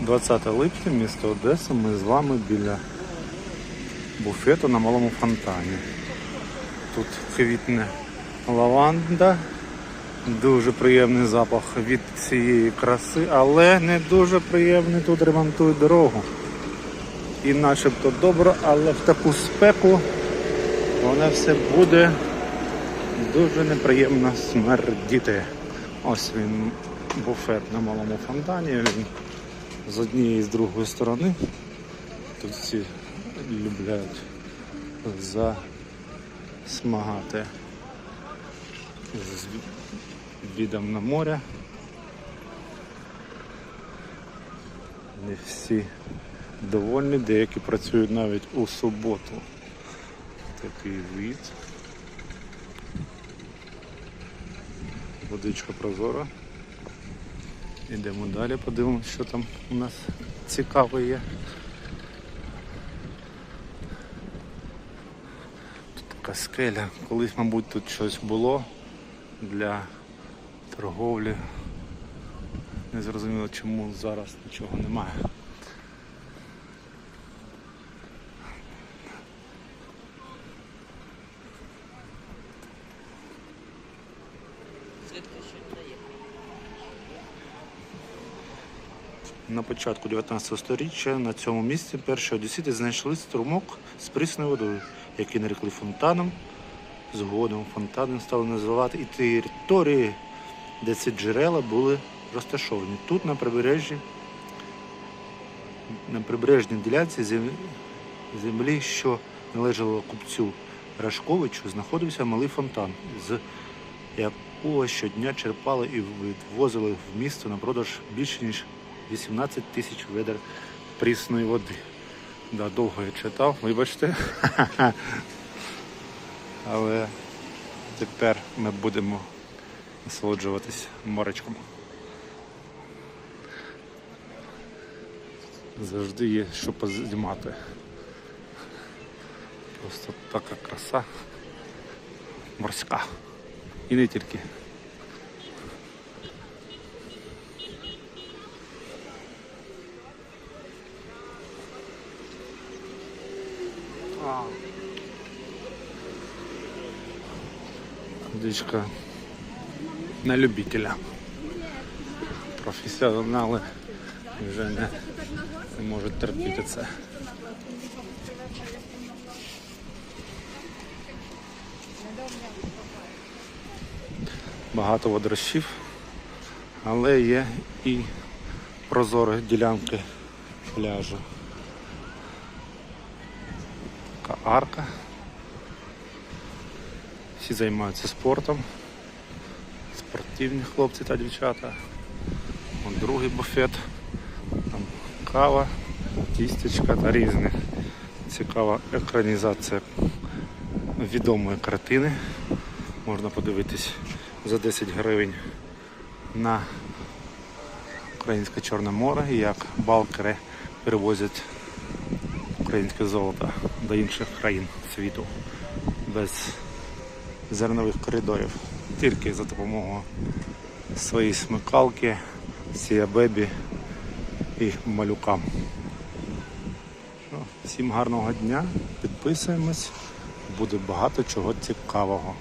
20 липня, місто Одеса. Ми з вами біля буфету на малому фонтані. Тут квітне лаванда, дуже приємний запах від цієї краси, але не дуже приємний тут ремонтують дорогу. І начебто добре, але в таку спеку воно все буде дуже неприємно смердіти. Ось він буфет на малому фонтані. Він з однієї і з другої сторони. Тут всі люблять засмагати з відом на море. Не всі довольні, деякі працюють навіть у суботу. Такий від. Водичка прозора. Йдемо далі, подивимося, що там у нас цікаве є. Тут така скеля. Колись, мабуть, тут щось було для торговлі. Не зрозуміло, чому зараз нічого немає. На початку 19 століття на цьому місці перші одесіти знайшли струмок з прісною водою, який нарекли фонтаном. Згодом фонтаном стали називати і території, де ці джерела були розташовані. Тут на прибережжі, на прибережній ділянці землі, що належало купцю Рашковичу, знаходився малий фонтан, з якого щодня черпали і відвозили в місто на продаж більше ніж 18 тисяч ведер прісної води. Да, довго я читав, вибачте. Але тепер ми будемо насолоджуватись моречком. Завжди є що познімати. Просто така краса морська. І не тільки. Водичка на любителя. Професіонали вже не, не можуть терпіти це. Багато водорощів, але є і прозорі ділянки пляжу. Така арка. Всі займаються спортом. Спортивні хлопці та дівчата. Вон другий буфет. Там кава, тістечка та різне. Цікава екранізація відомої картини. Можна подивитись за 10 гривень на Українське Чорне море як балкери перевозять українське золото до інших країн світу без зернових коридорів. Тільки за допомогою своєї смикалки, сіябебі і малюкам. Всім гарного дня, підписуємось, буде багато чого цікавого.